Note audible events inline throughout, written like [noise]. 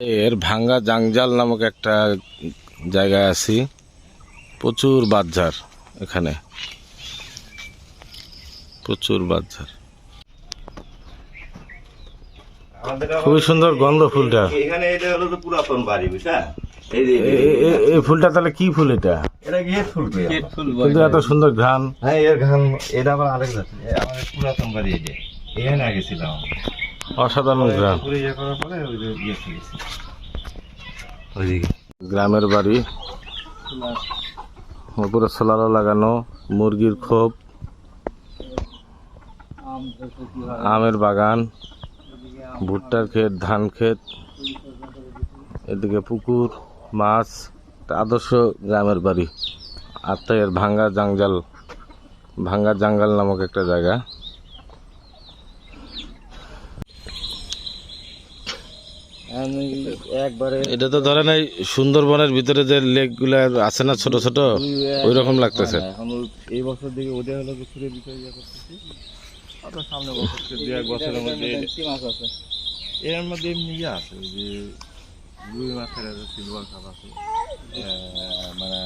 এর ভাঙ্গা জাংজাল নামক একটা জায়গায় আছি। প্রচুর বাজার এখানে। প্রচুর বাজার খুবই সুন্দর গন্ধ ফুলটা। এখানে এটা হলো তো পুরাতন বাড়ি বুঝছা এই ফুলটা তাহলে কি ফুল এটা? এটা গেট ফুল কই কিন্তু এত সুন্দর ঘ্রাণ। হ্যাঁ এর ঘাম এটা আবার আরেক আমাদের পুরাতন বাড়ি এই যে। এখানে আগে ছিলাম। অসাধারণ পুরো ইয়ে পরে ইয়ে গ্রামের বাড়ি। উপরে সোলারও লাগানো মুরগির খোপ আমের বাগান ভুট্টার ক্ষেত ধান ক্ষেত এদিকে পুকুর মাছ একটা আদর্শ গ্রামের বাড়ি। আর তো এর ভাঙ্গা জাঙ্গাল ভাঙ্গা জাঙ্গাল নামক একটা জায়গা। একবারে এটা তো ধরেন এই সুন্দরবনের ভিতরে যে লেকগুলা আছে না ছোট ছোট ওই রকম লাগতেছে। এখন এই বছর দিকে ওদের হলো ঘুরে দিতে ইয়ে করতেছি। আবার সামনে বছর দু এক বছরের মধ্যে মাছ আছে। এর মধ্যে এমনি ইয়ে আছে যে রুই মাছের আছে সিলভার কাপ আছে। মানে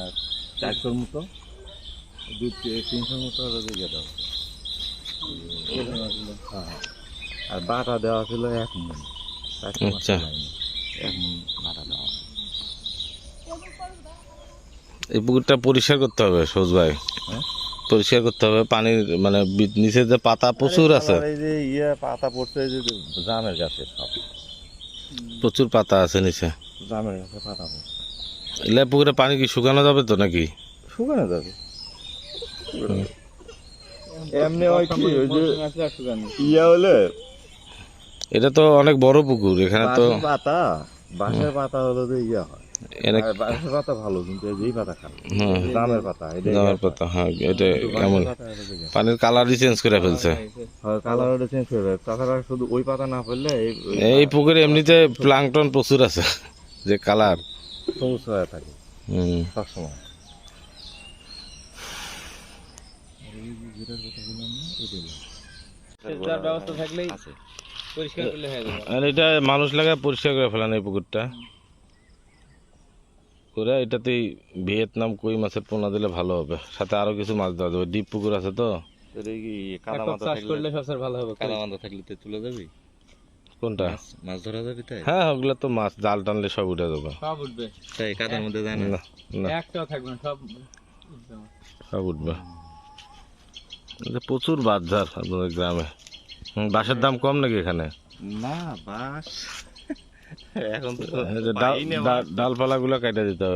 চারশোর মতো দু তিনশোর মতো হলো যে আছে। হ্যাঁ। আর বাটা দেওয়া ছিল এক মন মাছ আচ্ছা। এই পুকুরটা পরিষ্কার করতে হবে ভাই। হ্যাঁ? পরিষ্কার করতে হবে পানির মানে নিচে যে পাতা প্রচুর আছে। এই যে ইয়ে পাতা পড়ছে যে জামের গাছে প্রচুর পাতা আছে নিচে। জামের গাছে পাতা পড়ছে। এলে পুকুরে পানি কি শুকানো যাবে তো নাকি? শুকানো যাবে। এমনি হয় কি ওই যে ইয়া হলে এটা তো অনেক বড় পুকুর এখানে তো পাতা বাঁশের পাতা হলো যে ইয়া হয়। বাঁশের পাতা ভালো কিন্তু যেই পাতা পাতা পাতা হ্যাঁ এটা। পানির কালারই চেঞ্জ করে ফেলছে। হয় চেঞ্জ তাছাড়া শুধু ওই পাতা না ফেললে এই এই পুকুরে এমনিতে প্লাংটন প্রচুর আছে যে কালার সবুজ হয়ে থাকে। সবসময়। ব্যবস্থা থাকলেই পরিষ্কার করলে হয়ে যাবে। আর এটা মানুষ লাগা পরিষ্কার করে ফেলান এই পুকুরটা। করে এটাতেই ভিয়েতনাম কই মাছের পোনা দিলে ভালো হবে। সাথে আরও কিছু মাছ দেওয়া যাবে। ডিপ পুকুর আছে তো? কোনটা? মাছ ধরা যাবে তাই? হ্যাঁ ওগুলো তো মাছ জাল টানলে সব উঠে যাবে। সব উঠবে। তাই কাদার মধ্যে যায় না? না না। একটাও থাকবে সব সব উঠবে। প্রচুর বাজার আপনাদের গ্রামে। বাঁশের দাম কম নাকি এখানে? না বাস [laughs] এখন তো ডালপালা গুলো কেটে দিতে হবে।